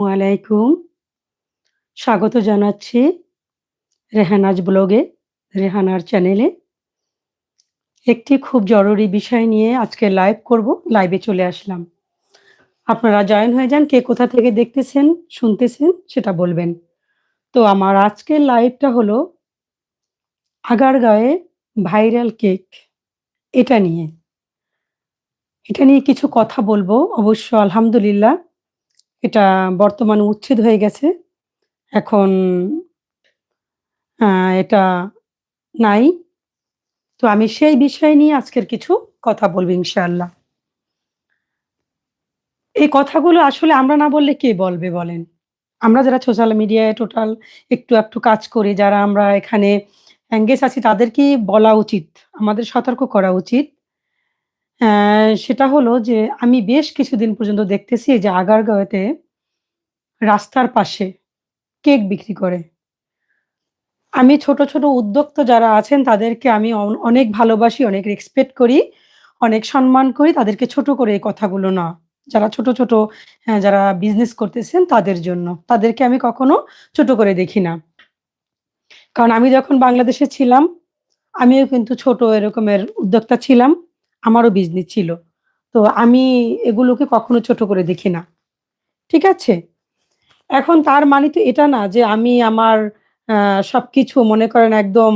ওয়ালাইকুম। স্বাগত জানাচ্ছি রেহানাজ ব্লগে, রেহানার চ্যানেলে। একটি খুব জরুরি বিষয় নিয়ে আজকে লাইভ করব। লাইভে চলে আসলাম। আপনারা জয়েন হয়ে যান। কে কোথা থেকে দেখতেছেন, শুনতেছেন সেটা বলবেন। তো আমার আজকের লাইভটা হলো আগারগাঁওয়ে ভাইরাল কেক এটা নিয়ে। এটা নিয়ে কিছু কথা বলব। অবশ্য আলহামদুলিল্লাহ এটা বর্তমানে উচ্ছেদ হয়ে গেছে। এখন এটা নাই। তো আমি সেই বিষয় নিয়ে আজকের কিছু কথা বলব ইনশাআল্লাহ। এই কথাগুলো আসলে আমরা না বললে কে বলবে বলেন? আমরা যারা সোশ্যাল মিডিয়ায় টোটাল একটু একটু কাজ করি, যারা আমরা এখানে এনগেজ আছি তাদেরকেই বলা উচিত। আমাদের সতর্ক করা উচিত। সেটা হলো যে আমি বেশ কিছুদিন পর্যন্ত দেখতেছি যে আগারগাঁওয়েতে রাস্তার পাশে কেক বিক্রি করে। আমি ছোট, ছোট উদ্যোক্তা যারা আছেন তাদেরকে আমি অনেক ভালোবাসি, অনেক রেসপেক্ট করি, অনেক সম্মান করি তাদেরকে ছোট করে এই কথাগুলো না। যারা ছোট, ছোট হ্যাঁ, যারা বিজনেস করতেছেন তাদের জন্য। তাদেরকে আমি কখনো ছোট করে দেখি না। কারণ আমি যখন বাংলাদেশে ছিলাম, আমিও কিন্তু ছোট এরকমের উদ্যোক্তা ছিলাম। আমারও বিজনেস ছিল। তো আমি এগুলোকে কখনো ছোট করে দেখি না। ঠিক আছে? এখন তার মানে তো এটা না যে আমি আমার সব কিছু মনে করেন একদম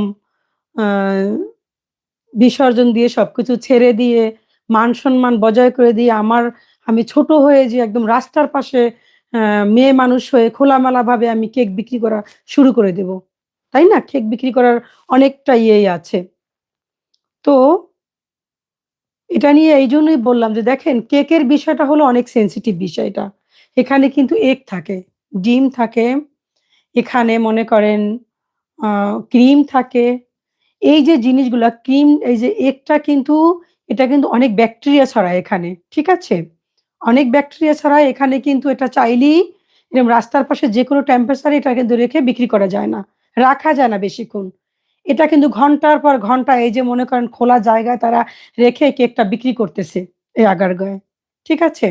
বিসর্জন দিয়ে সব কিছু ছেড়ে দিয়ে, মান-সম্মান বজায় করে দিয়ে আমার আমি ছোট হয়ে যে একদম রাস্তার পাশে মেয়ে মানুষ হয়ে খোলামেলাভাবে আমি কেক বিক্রি করা শুরু করে দেব। তাই না? কেক বিক্রি করার অনেকটা ইয়েই আছে। তো এটা নিয়ে এই জন্যই বললাম যে দেখেন কেকের বিষয়টা হলো অনেক সেনসিটিভ বিষয় এটা। এখানে কিন্তু এগ থাকে, ডিম থাকে, এখানে মনে করেন ক্রিম থাকে। এই যে জিনিসগুলা ক্রিম এই যে এগটা কিন্তু এটা কিন্তু অনেক ব্যাকটেরিয়া ছড়ায় এখানে। ঠিক আছে? অনেক ব্যাকটেরিয়া ছড়ায় এখানে কিন্তু এটা চাইলেই এরকম রাস্তার পাশে যে কোনো এ এটা কিন্তু রেখে বিক্রি করা যায় না। রাখা যায় না বেশিক্ষণ। এটা কিন্তু ঘণ্টার পর ঘণ্টা এই যে মনে করেন খোলা জায়গায় তারা রেখে কেকটা বিক্রি করতেছে এই আগারগাঁওয়ে। ঠিক আছে?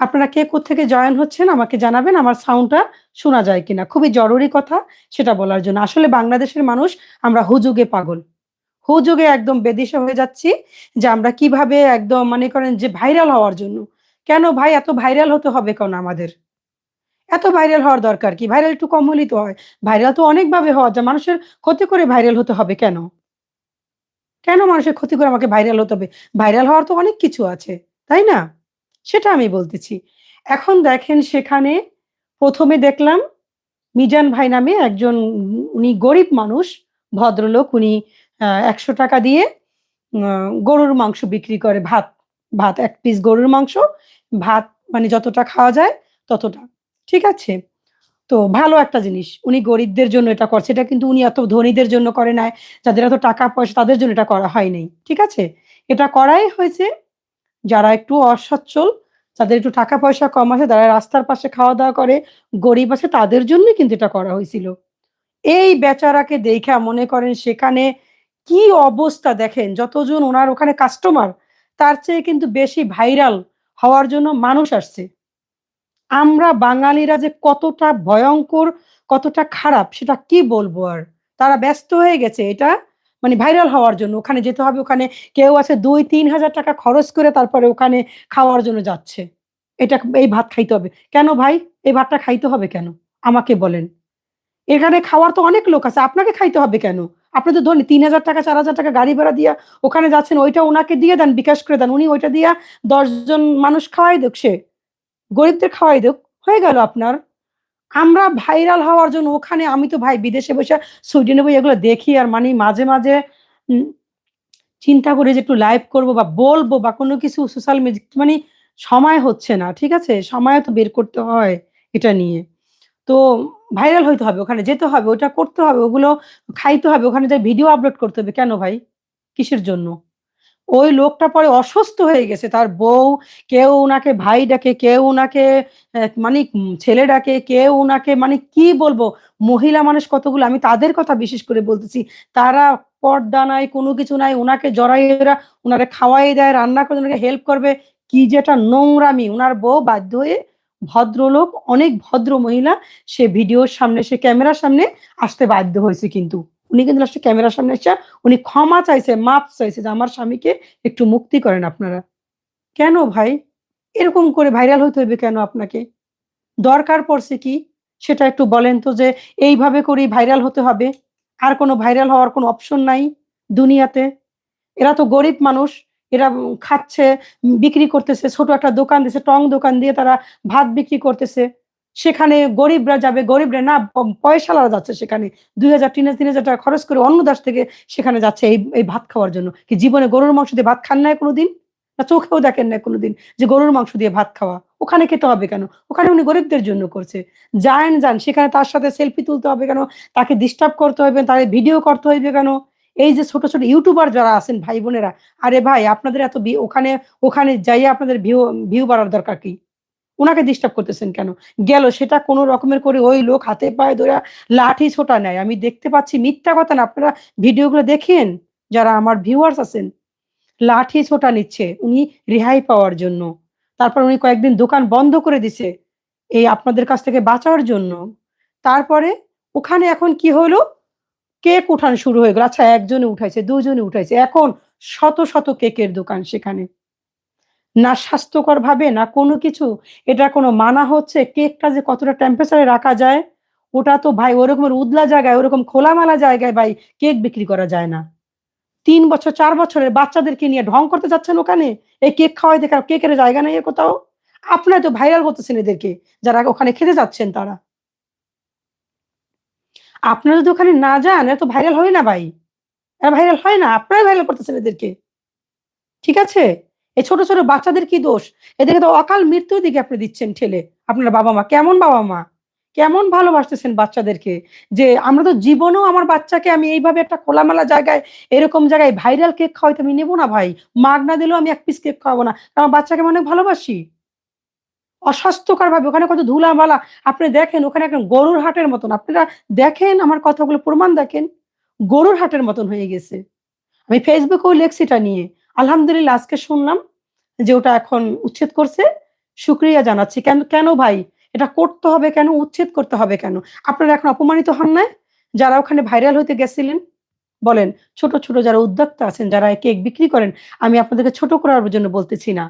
আপনারা কে কোত্থেকে জয়েন হচ্ছেন আমাকে জানাবেন, আমার সাউন্ডটা শোনা যায় কিনা। খুবই জরুরি কথা সেটা বলার জন্য। আসলে বাংলাদেশের মানুষ আমরা হুজুগে পাগল। হুজুগে একদম বেদিশা হয়ে যাচ্ছি যে আমরা কীভাবে একদম মনে করেন যে ভাইরাল হওয়ার জন্য। কেন ভাই এত ভাইরাল হতে হবে কেন আমাদের? এত ভাইরাল হওয়ার দরকার কি? ভাইরাল একটু কম হলেই তো হয়। ভাইরাল তো অনেকভাবে হওয়া যায়। মানুষের ক্ষতি করে ভাইরাল হতে হবে কেন? কেন মানুষের ক্ষতি করে আমাকে ভাইরাল হতে হবে? ভাইরাল হওয়ার তো অনেক কিছু আছে। তাই না? সেটা আমি বলতেছি। এখন দেখেন সেখানে প্রথমে দেখলাম মিজান ভাই নামে একজন উনি গরিব মানুষ, ভদ্রলোক উনি একশো টাকা দিয়ে গরুর মাংস বিক্রি করে ভাত, ভাত এক পিস গরুর মাংস, ভাত মানে যতটা খাওয়া যায় ততটা। ঠিক আছে? তো ভালো একটা জিনিস। উনি গরিবদের জন্য এটা করছে। এটা কিন্তু উনি এত ধনীদের জন্য করে নাই। যাদের এত টাকা-পয়সা তাদের জন্য এটা করা হয় নাই। ঠিক আছে? এটা করাই হয়েছে যারা একটু অসচ্ছল, যাদের একটু টাকা-পয়সা কম আছে, যারা রাস্তার পাশে খাওয়া-দাওয়া করে, গরিব আছে তাদের জন্যই কিন্তু এটা করা হয়েছিল। এই বেচারাকে দেইখা মনে করেন সেখানে কি অবস্থা দেখেন, যতজন ওনার ওখানে কাস্টমার তার চেয়ে কিন্তু বেশি ভাইরাল হওয়ার জন্য মানুষ আসছে। আমরা বাঙালিরা যে কতটা ভয়ঙ্কর কতটা খারাপ সেটা কি বলব আর? তারা ব্যস্ত হয়ে গেছে এটা মানে ভাইরাল হওয়ার জন্য। ওখানে যেতে হবে, ওখানে কেউ আছে ৳২-৩,০০০ খরচ করে তারপরে ওখানে খাওয়ার জন্য যাচ্ছে। এটা এই ভাত খাইতে হবে। কেন ভাই? এই ভাতটা খাইতে হবে কেন? আমাকে বলেন। এখানে খাওয়ার তো অনেক লোক আছে। আপনাকে খাইতে হবে কেন? আপনি তো ধরলেন তিন হাজার টাকা চার হাজার টাকা গাড়ি ভাড়া দিয়া ওখানে যাচ্ছেন ওইটা ওনাকে দিয়ে দেন, বিকাশ করে দেন। উনি ওইটা দিয়া দশজন মানুষ খাওয়াই সে। গরিবদের খাওয়াই দিক। হয়ে গেল আপনার। আমরা ভাইরাল হওয়ার জন্য ওখানে আমি তো ভাই বিদেশে বইসা সুইডেনে বই এগুলো দেখি আর মানে মাঝে, মাঝে চিন্তা করি যে একটু লাইভ করব বা বলব বা কোনো কিছু সোশ্যাল মিডিয়া মানে সময় হচ্ছে না। ঠিক আছে? সময়ও তো বের করতে হয় এটা নিয়ে। তো ভাইরাল হইতে হবে, ওখানে যেতে হবে, ওটা করতে হবে, ওগুলো খাইতে হবে, ওখানে যেয়ে ভিডিও আপলোড করতে হবে। কেন ভাই? কিসের জন্য? ওই লোকটা পরে অসুস্থ হয়ে গেছে। তার বউ, কেউ উনাকে ভাই ডাকে, কেউ উনাকে মানে ছেলে ডাকে, কেউ উনাকে মানে কি বলব? মহিলা মানুষ কতগুলো আমি তাদের কথা বিশেষ করে বলতেছি। তারা পর্দা নাই, কোনো কিছু নাই। উনাকে জড়াইয়া উনারে খাওয়াই দেয়, রান্না করে উনাকে হেল্প করবে। কি যেটা নোংরামি! উনার বউ বাধ্য হয়ে ভদ্রলোক, অনেক ভদ্র মহিলা সে ভিডিওর সামনে, সে ক্যামেরার সামনে আসতে বাধ্য হয়েছে কিন্তু। উনি কিন্তু লাস্টে ক্যামেরার সামনে এসে উনি ক্ষমা চাইছে, মাপ চাইছে যে, "আমার স্বামীকে একটু মুক্তি করেন আপনারা।" কেন ভাই? এরকম করে ভাইরাল হতে হবে কেন আপনাকে? দরকার পড়ছে কি? সেটা একটু বলেন তো যে, এইভাবে করেই ভাইরাল হতে হবে? আর কোনো ভাইরাল হওয়ার কোনো অপশন নাই দুনিয়াতে? এরা তো গরিব মানুষ। এরা খাচ্ছে, বিক্রি করতেছে, ছোট একটা দোকান দিছে, টং দোকান দিয়ে তারা ভাত বিক্রি করতেছে। সেখানে গরিবরা যাবে, গরিবরা না প পয়সাওয়ালারা যাচ্ছে সেখানে। ৳২,০০০, ৳৩,০০০, ৳৩,০০০ খরচ করে অন্য দাস থেকে সেখানে যাচ্ছে এই এই ভাত খাওয়ার জন্য। কি জীবনে গরুর মাংস দিয়ে ভাত খান নাই কোনদিন? না চোখেও দেখেন নাই কোনদিন যে গরুর মাংস দিয়ে ভাত খাওয়া? ওখানে খেতে হবে কেন? ওখানে উনি গরিবদের জন্য করছে। যান যান, সেখানে তার সাথে সেলফি তুলতে হবে কেন? তাকে ডিস্টার্ব করতে হবে, তারে ভিডিও করতে হইবে কেন? এই যে ছোট, ছোট ইউটিউবার যারা আছেন ভাই-বোনেরা, আরে ভাই আপনাদের এত ওখানে ওখানে যাইয়া আপনাদের ভিউ ভিউ বাড়ার দরকার কি? উনাকে ডিস্টার্ব করতেছেন কেন? গেল সেটা কোনো রকমের করে ওই লোক হাতে পায়ে ধইরা লাঠি ছোটা নেয়। আমি দেখতে পাচ্ছি মিথ্যা কথা না। আপনারা ভিডিওগুলো দেখেন, যারা আমার ভিউয়ার্স আছেন। লাঠি ছোটা নিচ্ছে উনি রেহাই পাওয়ার জন্য। তারপর উনি কয়েকদিন দোকান বন্ধ করে দিছে। এই আপনাদের কাছ থেকে বাঁচার জন্য। তারপরে ওখানে এখন কি হলো? কেক উঠান শুরু হয়ে গেল। আচ্ছা একজনে উঠাইছে, দুজনে উঠাইছে। এখন শত, শত কেকের দোকান সেখানে। না স্বাস্থ্যকরভাবে না কোনো কিছু। এটা কোনো মানা হচ্ছে কেকটা যে কতটা টেম্পারেচারে রাখা যায়, ওটা তো ভাই ওরকমের উদলা জায়গায়, ওরকম খোলামেলা জায়গায় ভাই কেক বিক্রি করা যায় না। তিন বছর চার বছরের বাচ্চাদেরকে নিয়ে ঢং করতে যাচ্ছেন ওখানে? এই কেক খাওয়াই কা কেকের জায়গা নেই কোথাও? আপনারাই তো ভাইরাল করতেছেন এদেরকে, যারা ওখানে খেতে যাচ্ছেন তারা। আপনারা যদি ওখানে না যান, এরা তো ভাইরাল হয় না ভাই। এরা ভাইরাল হয় না। আপনারাই ভাইরাল করতেছেন এদেরকে। ঠিক আছে? এই ছোট, ছোট বাচ্চাদের কি দোষ? এদেরকে তো অকাল মৃত্যুর দিকে আপনি দিচ্ছেন ঠেলে। আপনার বাবা-মা। কেমন বাবা-মা? কেমন ভালোবাসতেছেন বাচ্চাদেরকে? যে আমরা তো জীবনেও আমার বাচ্চাকে আমি এইভাবে একটা খোলামেলা জায়গায়, এরকম জায়গায় ভাইরাল কেক খাওয়াইতে আমি নেব না ভাই। মাগনা দিলেও আমি এক পিস কেক খাওয়াবো না। আমার বাচ্চাকে আমি অনেক ভালোবাসি। অস্বাস্থ্যকরভাবে ওখানে কত ধুলাবালা। আপনি দেখেন ওখানে একদম গরুর হাটের মতন। আপনারা দেখেন আমার কথাগুলো প্রমাণ দেখেন। গরুর হাটের মতন হয়ে গেছে। আমি ফেসবুকেও লেখছি এটা নিয়ে। আলহামদুলিল্লাহ আজকে শুনলাম যে ওটা এখন উচ্ছেদ করছে। শুকরিয়া জানাচ্ছি। কেন কেন ভাই? এটা করতে হবে কেন? উচ্ছেদ করতে হবে কেন? আপনারা এখন অপমানিত হন নাই? যারা ওখানে ভাইরাল হইতে গেছিলেন? বলেন, ছোট, ছোট যারা উদ্যোক্তা আছেন, যারা কেক বিক্রি করেন, আমি আপনাদেরকে ছোট করার জন্য বলতেছি না।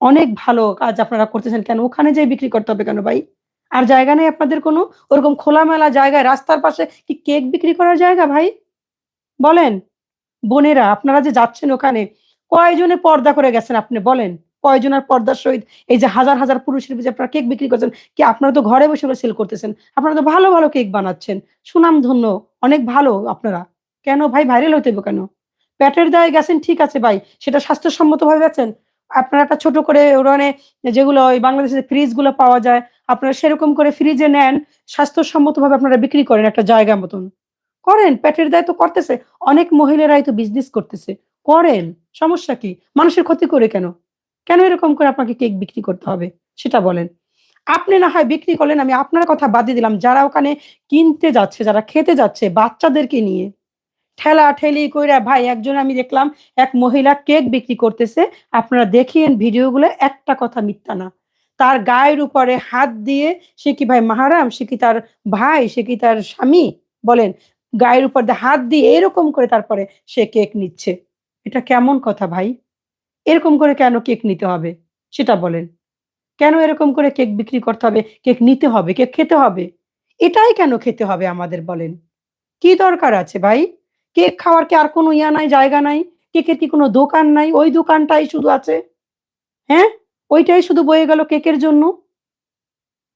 অনেক ভালো কাজ আপনারা করতেছেন। কেন ওখানে যেয়ে বিক্রি করতে হবে কেন ভাই? আর জায়গা নেই আপনাদের কোনো? ওরকম খোলামেলা জায়গায় রাস্তার পাশে কি কেক বিক্রি করার জায়গা ভাই? বলেন। বোনেরা আপনারা যে যাচ্ছেন ওখানে, কয়জনে পর্দা করে গেছেন আপনি বলেন? কয়জন আর পর্দার সহিত এই যে হাজার, হাজার পুরুষের যে আপনারা কেক বিক্রি করছেন, কি আপনারা তো ঘরে বসে, সেল করতেছেন। আপনারা তো ভালো, ভালো কেক বানাচ্ছেন। সুনাম ধন্য অনেক ভালো আপনারা। কেন ভাই ভাইরাল হইতে হইব কেন? পেটের দায়ে গেছেন ঠিক আছে ভাই। সেটা স্বাস্থ্যসম্মত ভাবে গেছেন আপনারা একটা ছোট করে ওখানে যেগুলো ওই বাংলাদেশের ফ্রিজগুলো পাওয়া যায়, আপনারা সেরকম করে ফ্রিজে নেন, স্বাস্থ্যসম্মতভাবে আপনারা বিক্রি করেন একটা জায়গা মতন। করেন, পেটের দায়ে তো করতেছে। অনেক মহিলারাই তো বিজনেস করতেছে। করেন, সমস্যা কি? মানুষের ক্ষতি করে কেন? কেন এরকম করে আপনাকে কেক বিক্রি করতে হবে? সেটা বলেন। আপনি না হয় বিক্রি করলেন, আমি আপনার কথা বাদ দিয়ে দিলাম। যারা ওখানে কিনতে যাচ্ছে, যারা খেতে যাচ্ছে বাচ্চাদেরকে নিয়ে, ঠেলা ঠেলি কইরা ভাই একজন আমি দেখলাম এক মহিলা কেক বিক্রি করতেছে। আপনারা দেখিয়েন ভিডিওগুলো একটা কথা মিথ্যা না। তার গায়ের উপরে হাত দিয়ে সে কি ভাই মাহারাম? সে কি তার ভাই? সে কি তার স্বামী? বলেন। গায়ের উপর হাত দিয়ে এরকম করে তারপরে সে কেক নিচ্ছে। এটা কেমন কথা ভাই? এরকম করে কেন কেক নিতে হবে? সেটা বলেন। কেন এরকম করে কেক বিক্রি করতে হবে? কেক নিতে হবে, কেক খেতে হবে? এটাই কেন খেতে হবে আমাদের বলেন? কি দরকার আছে ভাই? কেক খাওয়ার কি আর কোনো ইয়া নাই, জায়গা নাই? কেকের কি কোনো দোকান নাই? ওই দোকানটাই শুধু আছে? হ্যাঁ? ওইটাই শুধু বয়ে গেল কেকের জন্য?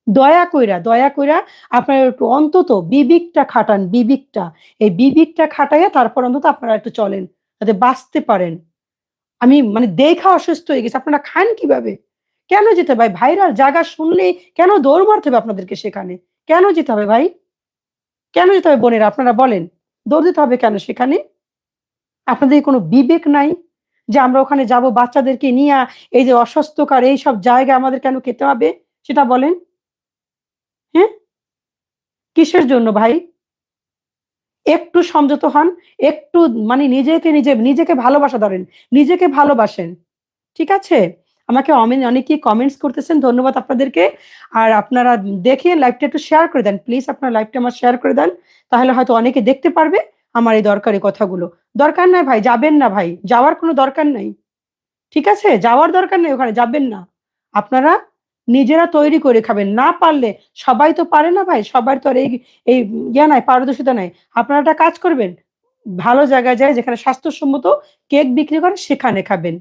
দয়া কইরা, দয়া কইরা আপনারা একটু অন্তত বিবিকটা খাটান, বিবিকটা এই বিবিকটা খাটাইয়া তারপর অন্তত আপনারা একটু চলেন। যাতে বাঁচতে পারেন। আমি মানে দেখা অসুস্থ হয়ে গেছি। আপনারা খান কীভাবে? কেন যেতে হবে ভাই? ভাইরাল জায়গা শুনলে কেন দৌড় মারতে হবে আপনাদেরকে সেখানে? কেন যেতে হবে ভাই? কেন যেতে হবে বোনেরা, আপনারা বলেন? দৌড় দিতে হবে কেন সেখানে? আপনাদের কোনো বিবেক নাই? যে আমরা ওখানে যাব, বাচ্চাদেরকে নিয়ে এই যে অস্বাস্থ্যকর এইসব জায়গা আমাদের কেন খেতে হবে? সেটা বলেন? হ্যাঁ? কিসের জন্য ভাই? একটু সংযত হন। একটু মানে নিজেকে নিজে নিজেকে ভালোবাসা ধরেন। নিজেকে ভালোবাসেন। ঠিক আছে? আমাকে অনেকেই কমেন্টস করতেছেন। ধন্যবাদ আপনাদেরকে। আর আপনারা দেখে লাইভটা একটু শেয়ার করে দেন। প্লিজ আপনার লাইভটা আমার শেয়ার করে দেন। তাহলে হয়তো অনেকে দেখতে পারবে আমার এই দরকারি কথাগুলো। দরকার নাই ভাই, যাবেন না ভাই। যাওয়ার কোনো দরকার নাই। ঠিক আছে? যাওয়ার দরকার নেই ওখানে, যাবেন না। আপনারা নিজেরা তৈরি করে খাবেন। না পারলে সবাই তো পারে না ভাই। সবার তো আর এই এই ইয়া নাই, পারদর্শিতা নাই। আপনারা একটা কাজ করবেন। ভালো জায়গায় যায় যেখানে স্বাস্থ্যসম্মত কেক বিক্রি করে সেখানে খাবেন।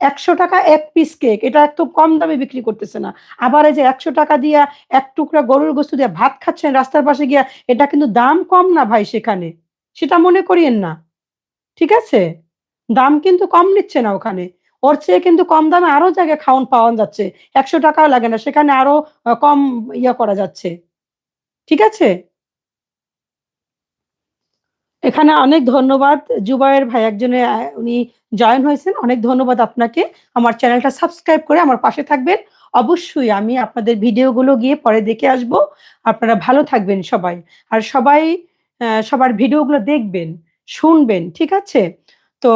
৳১০০ ১ পিস কেক। এটা একদম কম দামে বিক্রি করতেছে না। আবার এই যে ৳১০০ দিয়া এক টুকরা গরুর গোশত দিয়ে ভাত খাচ্ছেন রাস্তার পাশে গিয়া, এটা কিন্তু দাম কম না ভাই সেখানে। সেটা মনে করিয়েন না। ঠিক আছে? দাম কিন্তু কম নিচ্ছে না ওখানে। ওর চেয়ে কিন্তু কম দামে আরও জায়গায় খাওন পাওয়া যাচ্ছে। একশো টাকাও লাগে না। সেখানে আরও কম ইয়া করা যাচ্ছে। ঠিক আছে? এখানে অনেক ধন্যবাদ। জুবায়ের ভাই একজনে উনি জয়েন হয়েছেন। অনেক ধন্যবাদ আপনাকে। আমার চ্যানেলটা সাবস্ক্রাইব করে আমার পাশে থাকবেন। অবশ্যই আমি আপনাদের ভিডিওগুলো গিয়ে পরে দেখে আসব। আপনারা ভালো থাকবেন সবাই। আর সবাই সবার ভিডিওগুলো দেখবেন, শুনবেন। ঠিক আছে? তো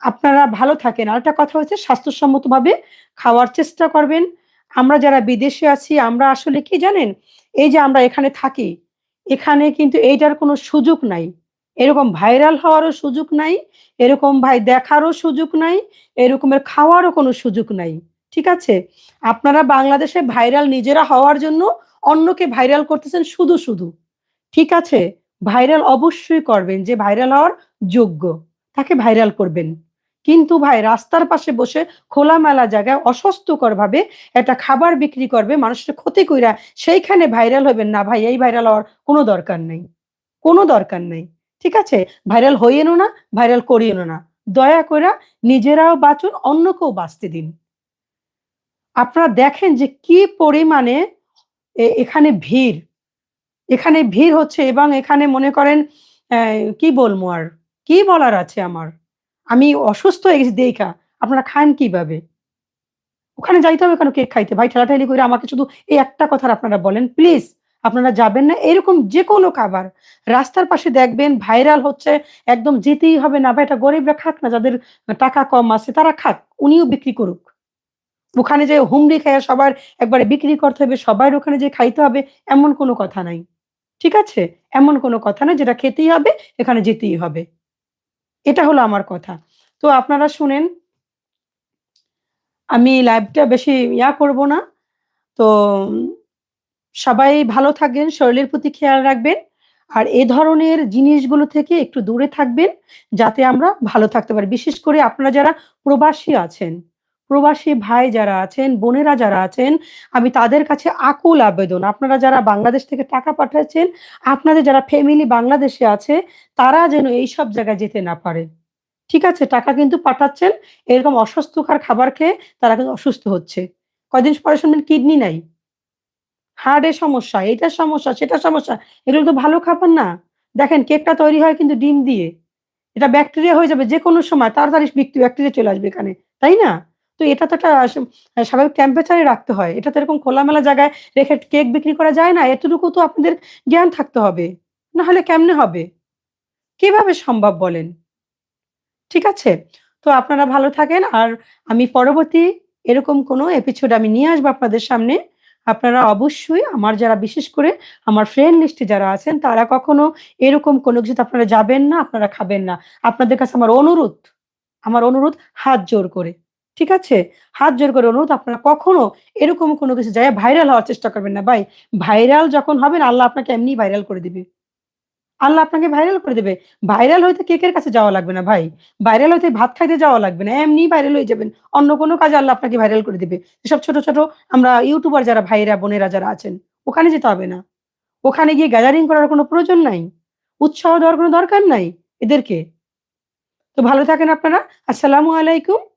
আপনারা ভালো থাকেন। আরেকটা কথা হচ্ছে স্বাস্থ্যসম্মতভাবে খাওয়ার চেষ্টা করবেন। আমরা যারা বিদেশে আছি আমরা আসলে কি জানেন? এই যে আমরা এখানে থাকি, এখানে কিন্তু এইটার কোনো সুযোগ নাই। এরকম ভাইরাল হওয়ারও সুযোগ নাই। এরকম ভাই দেখারও সুযোগ নাই। এরকমের খাওয়ারও কোনো সুযোগ নাই। ঠিক আছে? আপনারা বাংলাদেশে ভাইরাল নিজেরা হওয়ার জন্য অন্যকে ভাইরাল করতেছেন শুধু, শুধু। ঠিক আছে? ভাইরাল অবশ্যই করবেন যে ভাইরাল হওয়ার যোগ্য। তাকে ভাইরাল করবেন। কিন্তু ভাই রাস্তার পাশে বসে খোলামেলা জায়গায় অস্বাস্থ্যকরভাবে একটা খাবার বিক্রি করবে, মানুষের ক্ষতি কইরা সেইখানে ভাইরাল হবেন না ভাই এই ভাইরাল হওয়ার কোনো দরকার নেই। কোনো দরকার নেই ঠিক আছে? ভাইরাল হইয়েনও না, ভাইরাল করিয়েনও না। দয়া কইরা নিজেরাও বাঁচুন, অন্যকেও বাঁচতে দিন। আপনারা দেখেন যে কি পরিমাণে এখানে ভিড়। এখানে ভিড় হচ্ছে এবং এখানে মনে করেন কি বলব আর? কি বলার আছে আমার? আমি অসুস্থ হয়ে গেছি দেইখা। আপনারা খান কীভাবে? ওখানে যাইতে হবে কেন কেক খাইতে? ভাই ঠেলাঠেলি করে আমাকে শুধু এই একটা কথা আপনারা বলেন। প্লিজ আপনারা যাবেন না। এরকম যে কোনো খাবার রাস্তার পাশে দেখবেন ভাইরাল হচ্ছে, একদম যেতেই হবে না ভাই এটা গরিবরা খাক না যাদের টাকা কম আছে তারা খাক। উনিও বিক্রি করুক। ওখানে যেয়ে হুমড়ি খাইয়া সবার একবারে বিক্রি করতে হবে, সবার ওখানে যেয়ে খাইতে হবে এমন কোনো কথা নাই। ঠিক আছে? এমন কোনো কথা নাই যেটা খেতেই হবে, এখানে যেতেই হবে। এটা হলো আমার কথা। তো আপনারা শুনেন আমি লাইভটা বেশি ইয়া করব না। তো সবাই ভালো থাকবেন, শরীরের প্রতি খেয়াল রাখবেন। আর এ ধরনের জিনিসগুলো থেকে একটু দূরে থাকবেন, যাতে আমরা ভালো থাকতে পারি। বিশেষ করে আপনারা যারা প্রবাসী আছেন, প্রবাসী ভাই যারা আছেন, বোনেরা যারা আছেন, আমি তাদের কাছে আকুল আবেদন। আপনারা যারা বাংলাদেশ থেকে টাকা পাঠাচ্ছেন, আপনাদের যারা ফ্যামিলি বাংলাদেশে আছে, তারা যেন এইসব জায়গায় যেতে না পারে। ঠিক আছে? টাকা কিন্তু পাঠাচ্ছেন, এরকম অস্বাস্থ্যকর খাবার খেয়ে তারা কিন্তু অসুস্থ হচ্ছে। কয়দিন পরে শুনবেন কিডনি নাই। হার্টের সমস্যা, এইটার সমস্যা, সেটার সমস্যা। এগুলো তো ভালো খাবার না। দেখেন কেকটা তৈরি হয় কিন্তু ডিম দিয়ে। এটা ব্যাকটেরিয়া হয়ে যাবে যে কোনো সময় তাড়াতাড়ি ব্যাকটেরিয়া চলে আসবে এখানে। তাই না? তো এটা তো একটা স্বাভাবিক টেম্পারেচার রাখতে হয়। এটা তো এরকম খোলামেলা জায়গায় রেখে কেক বিক্রি করা যায় না। এতটুকু তো আপনাদের জ্ঞান থাকতে হবে। না হলে কেমনে হবে? কীভাবে সম্ভব বলেন? ঠিক আছে? তো আপনারা ভালো থাকেন। আর আমি পরবর্তী এরকম কোনো এপিসোড আমি নিয়ে আসব আপনাদের সামনে। আপনারা অবশ্যই আমার যারা বিশেষ করে আমার ফ্রেন্ড লিস্টে যারা আছেন তারা কখনো এরকম কোনো কিছুতে আপনারা যাবেন না, আপনারা খাবেন না। আপনাদের কাছে আমার অনুরোধ, আমার অনুরোধ হাত জোর করে। ঠিক আছে? হাত জোড় করে অনুরোধ আপনারা কখনো এরকম কোনো কিছু জায়গায় ভাইরাল হওয়ার চেষ্টা করবেন না ভাই। ভাইরাল যখন হবেন আল্লাহ আপনাকে এমনিই ভাইরাল করে দিবে। আল্লাহ আপনাকে ভাইরাল করে দেবে। ভাইরাল হইতে কেকের কাছে যাওয়া লাগবে না ভাই। ভাইরাল হইতে ভাত খাইতে যাওয়া লাগবে না। এমনি ভাইরাল হয়ে যাবেন। অন্য কোনো কাজে আল্লাহ আপনাকে ভাইরাল করে দিবে। এসব ছোট, ছোট আমরা ইউটিউবার যারা ভাইয়েরা, বোনেরা যারা আছেন, ওখানে যেতে হবে না। ওখানে গিয়ে গ্যাদারিং করার কোনো প্রয়োজন নাই। উৎসাহ দেওয়ার কোনো দরকার নাই এদেরকে। তো ভালো থাকেন আপনারা। আসসালামু আলাইকুম।